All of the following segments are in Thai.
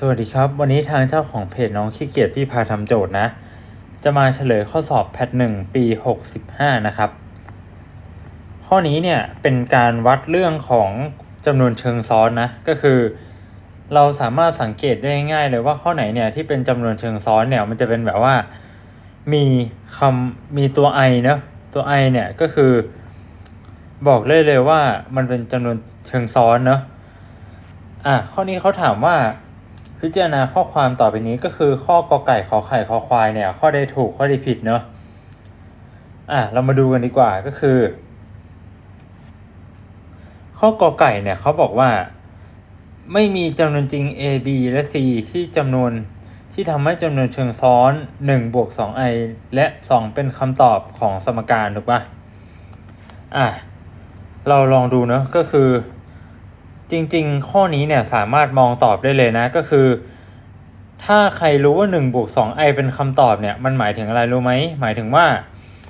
สวัสดีครับ วันนี้ทางเจ้าของเพจน้องขี้เกียจพี่พาทำโจทย์นะ จะมาเฉลยข้อสอบแพทหนึ่งปี65นะครับ ข้อนี้เนี่ยเป็นการวัดเรื่องของจำนวนเชิงซ้อนนะ ก็คือ เราสามารถสังเกตได้ง่ายเลยว่าข้อไหนเนี่ยที่เป็นจำนวนเชิงซ้อนเนี่ยมันจะเป็นแบบว่ามีคำมีตัว i เนอะตัว i เนี่ยก็คือ บอกเลยเลยว่ามันเป็นจำนวนเชิงซ้อนเนอะอะข้อนี้เขาถามว่า พิจารณาข้อความต่อไปนี้ก็คือข้อกอไก่ขอไข่ขอควายเนี่ยข้อใดถูกข้อใดผิดเนอะอะเรามาดูกันดีกว่าก็คือ ข้อกอไก่เนี่ยเขาบอกว่า ไม่มีจำนวนจริง a b และ c ที่จำนวนที่ทำให้จำนวนเชิงซ้อน1บวก 2i และ 2 เป็นคำตอบของสมการถูกปะอะเราลองดูเนอะก็คือ จริงๆ ข้อนี้เนี่ยสามารถมองตอบได้เลยนะก็คือ ถ้าใครรู้ว่า1บวก 2i เป็นคำตอบเนี่ยมันหมายถึงอะไรรู้ไหมหมายถึงว่า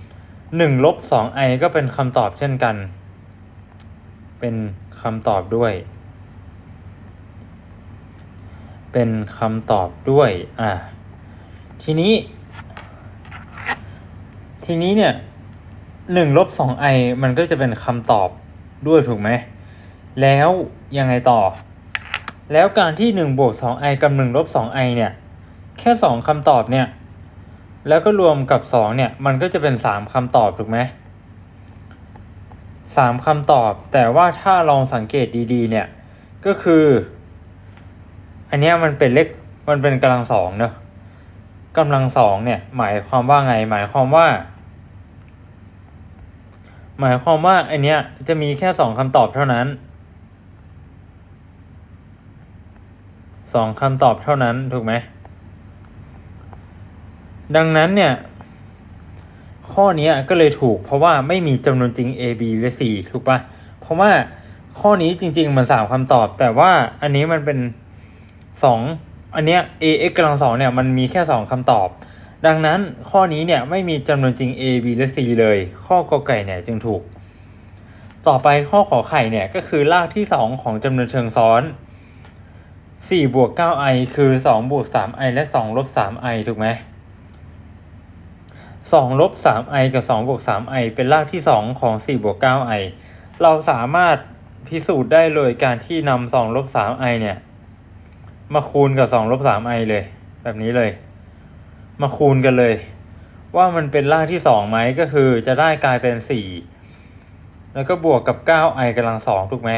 1ลบ 2i ก็เป็นคำตอบเช่นกัน เป็นคำตอบด้วย เป็นคำตอบด้วยอะทีนี้ ทีนี้เนี่ย1ลบ 2i มันก็จะเป็นคำตอบด้วยถูกไหม แล้วยังไงต่อ แล้วการที่1บวก 2i กับ1ลบ 2i เนี่ย แค่ 2คำตอบเนี่ย แล้วก็รวมกับ 2 เนี่ย มันก็จะเป็น 3คำตอบถูกไหมสามคำตอบ แต่ว่าถ้าลองสังเกตดีๆ เนี่ย ก็คือ อันเนี้ยมันเป็นเลขมันเป็นกำลังสองเนอะกำลังสองเนี่ย หมายความว่าไง หมายความว่า หมายความว่าอันเนี้ยจะมีแค่สองคำตอบเท่านั้น สองคำตอบเท่านั้นถูกไหม ดังนั้นเนี่ย ข้อนี้ก็เลยถูก เพราะว่าไม่มีจำนวนจริง a b และ c ถูกปะเพราะว่าข้อนี้จริง ๆ มันสามคำตอบ แต่ว่าอันนี้มันเป็นสองอันเนี้ย a x กำลังสองเนี่ยมันมีแค่สองคำตอบ ดังนั้นข้อนี้เนี่ยไม่มีจำนวนจริง a b และ c เลย ข้อกอไก่เนี่ยจึงถูก ต่อไปข้อขอไข่เนี่ยก็คือรากที่สองของจำนวนเชิงซ้อน สี่บวกเก้า i คือสองบวกสาม i และสองลบสาม i ถูกไหมสองลบสาม i กับสองบวกสาม i เป็นรากที่สองของสี่บวกเก้า i เราสามารถพิสูจน์ได้เลยการที่นำสองลบสาม i เนี่ย มาคูณกับสองลบสาม i เลย แบบนี้เลย มาคูณกันเลย ว่ามันเป็นรากที่สองไหมก็คือจะได้กลายเป็นสี่แล้วก็บวกกับเก้า i กำลังสองถูกไหม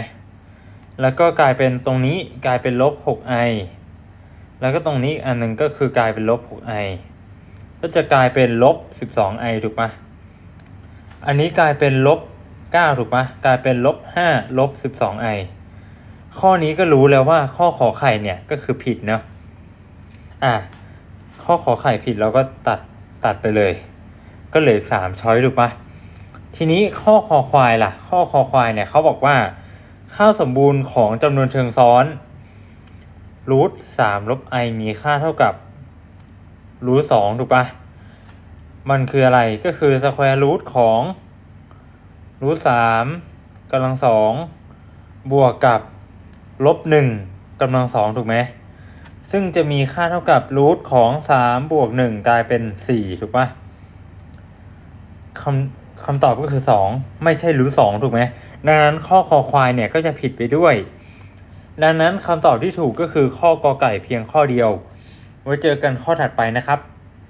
แล้วก็กลายเป็นตรงนี้กลายเป็นลบหก i แล้วก็ตรงนี้อันหนึ่งก็คือกลายเป็นลบหก i ก็จะกลายเป็นลบสิบสอง i ถูกปะอันนี้กลายเป็นลบเก้าถูกปะกลายเป็นลบห้าลบสิบสอง i ข้อนี้ก็รู้แล้วว่าข้อขอไข่เนี่ยก็คือผิดเนาะ อะ ข้อขอไข่ผิดเราก็ตัดตัดไปเลย ก็เหลือสามช้อยถูกปะทีนี้ข้อคอควายล่ะ ข้อคอควายเนี่ยเขาบอกว่า ค่าสมบูรณ์ของจำนวนเชิงซ้อนรูทสามลบไอมีค่าเท่ากับรูทสองถูกปะมันคืออะไรก็คือสแควร์รูทของรูทสามกำลังสองบวกกับลบหนึ่งกำลังสองถูกไหมซึ่งจะมีค่าเท่ากับรูทของสามบวกหนึ่งกลายเป็นสี่ถูกปะคำ คำตอบก็คือสองไม่ใช่รูทสองถูกไหมดังนั้นข้อคอควายเนี่ยก็จะผิดไปด้วย ดังนั้นคำตอบที่ถูกก็คือข้อกอไก่เพียงข้อเดียว ไว้เจอกันข้อถัดไปนะครับ